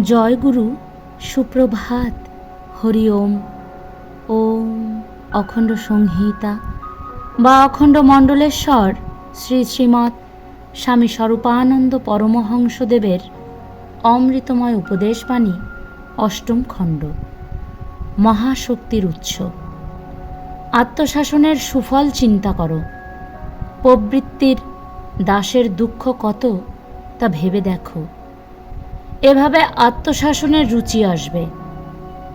জয় গুরু, সুপ্রভাত। হরি ওম। ওম অখণ্ড সংহিতা বা অখণ্ড মণ্ডলেশ্বর শ্রী শ্রীমৎ স্বামী স্বরূপানন্দ পরমহংসদেবের অমৃতময় উপদেশবাণী, অষ্টম খণ্ড। মহাশক্তির উৎস। আত্মশাসনের সুফল চিন্তা করো। প্রবৃত্তির দাসের দুঃখ কত তা ভেবে দেখো। এভাবে আত্মশাসনের রুচি আসবে।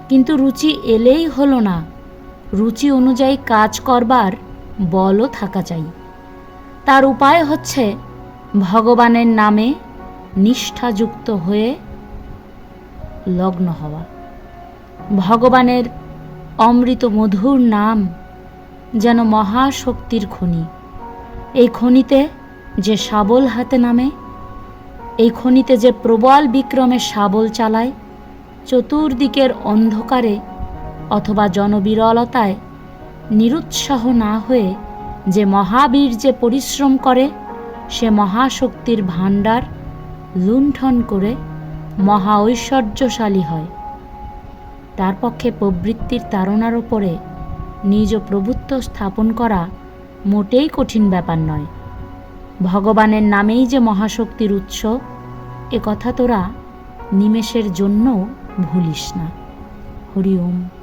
কিন্তু রুচি এলেই হলো না। রুচি অনুযায়ী কাজ করবার বলও থাকা চাই। তার উপায় হচ্ছে ভগবানের নামে নিষ্ঠাযুক্ত হয়ে লগ্ন হওয়া। ভগবানের অমৃত মধুর নাম যেন মহাশক্তির খনি। এই খনিতে যে শাবল হাতে নামে এই খনিতে যে প্রবল বিক্রমে শাবল চালায়, চতুর্দিকের অন্ধকারে অথবা জনবিরলতায় নিরুৎসাহ না হয়ে যে মহাবীর যে পরিশ্রম করে, সে মহাশক্তির ভাণ্ডার লুণ্ঠন করে মহা ঐশ্বর্যশালী হয়। তার পক্ষে প্রবৃত্তির তাড়নার ওপরে নিজ প্রভুত্ব স্থাপন করা মোটেই কঠিন ব্যাপার নয়। ভগবানের নামেই যে মহাশক্তির উৎস এ কথা তোরা নিমেষের জন্য ভুলিস না। হরি ওম।